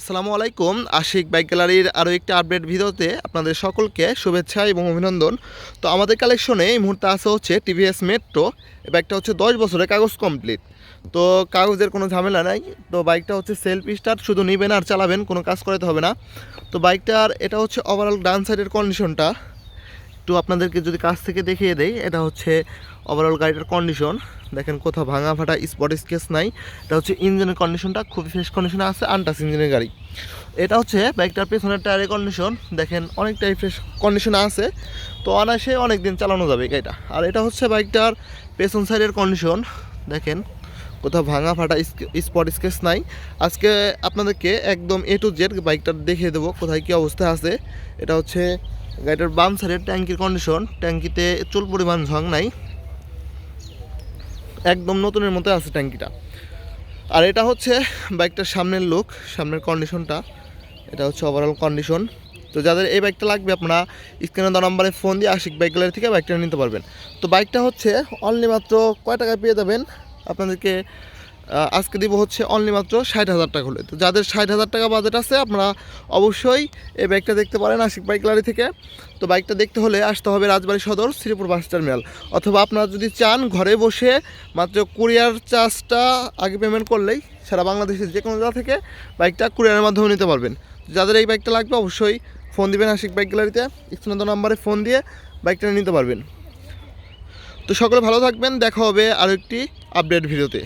আসসালামু আলাইকুম। আশিক বাইক গ্যালারির আরও একটি আপডেট ভিডিওতে আপনাদের সকলকে শুভেচ্ছা এবং অভিনন্দন। তো আমাদের কালেকশনে এই মুহূর্তে আছে হচ্ছে টিভিএস মেট্রো। এই বাইকটা হচ্ছে দশ বছরের কাগজ কমপ্লিট। তো কাগজের কোনো ঝামেলা নাই। তো বাইকটা হচ্ছে সেলফ স্টার্ট, শুধু নেবেন আর চালাবেন, কোনো কাজ করাতে হবে না। তো বাইকটার, এটা হচ্ছে ওভারঅল ডান সাইডের কন্ডিশনটা একটু আপনাদেরকে যদি কাছ থেকে দেখিয়ে দেই, এটা হচ্ছে ওভারঅল গাড়িটার কন্ডিশন দেখেন কোথাও ভাঙা ফাটা স্পট স্কেচ নাই। এটা হচ্ছে ইঞ্জিনের কন্ডিশনটা খুবই ফ্রেশ কন্ডিশনে আছে আনটাস ইঞ্জিনের গাড়ি। এটা হচ্ছে বাইকটার পেছনের টায়ারের কন্ডিশন দেখেন অনেকটাই ফ্রেশ কন্ডিশনে আছে। তো অনায়াসে অনেক দিন চালানো যাবে গাড়িটা। আর এটা হচ্ছে বাইকটার পেছন সাইডের কন্ডিশন দেখেন কোথাও ভাঙা ফাটা স্পট স্কেচ নাই। আজকে আপনাদেরকে একদম এ টু জেড বাইকটা দেখিয়ে দেবো, কোথায় কী অবস্থা আছে। এটা হচ্ছে গাড়িটার বাম সাইডের ট্যাঙ্কির কন্ডিশন ট্যাঙ্কিতে চুল পরিমাণ ঝং নাই। একদম নতুনের মতো আছে ট্যাঙ্কিটা। আর এটা হচ্ছে বাইকটার সামনের লুক সামনের কন্ডিশনটা এটা হচ্ছে ওভারঅল কন্ডিশন তো যাদের এই বাইকটা লাগবে, আপনারা স্ক্রিনে দেওয়া নাম্বারে ফোন দিয়ে আশিক বাইক গ্যালারি থেকে বাইকটা নিতে পারবেন। তো বাইকটা হচ্ছে অনলি মাত্র কয় টাকায় পেয়ে যাবেন? আপনাদেরকে আজকে দিব হচ্ছে অনলি মাত্র ষাট হাজার টাকা হলে। তো যাদের ষাট হাজার টাকা বাজেট আছে, আপনারা অবশ্যই এই বাইকটা দেখতে পারেন আশিক বাইক গ্যালারি থেকে। তো বাইকটা দেখতে হলে আসতে হবে রাজবাড়ি সদর, শ্রীপুর বাস টার্মিনাল অথবা আপনারা যদি চান ঘরে বসে মাত্র কুরিয়ার চার্জটা আগে পেমেন্ট করলেই সারা বাংলাদেশের যে কোনো জায়গা থেকে বাইকটা কুরিয়ারের মাধ্যমে নিতে পারবেন। যাদের এই বাইকটা লাগবে অবশ্যই ফোন দিবেন আশিক বাইক গ্যালারিতে স্ক্রিনে নাম্বারে ফোন দিয়ে বাইকটা নিতে পারবেন। তো সকলে ভালো থাকবেন, দেখা হবে আরও একটি আপডেট ভিডিওতে।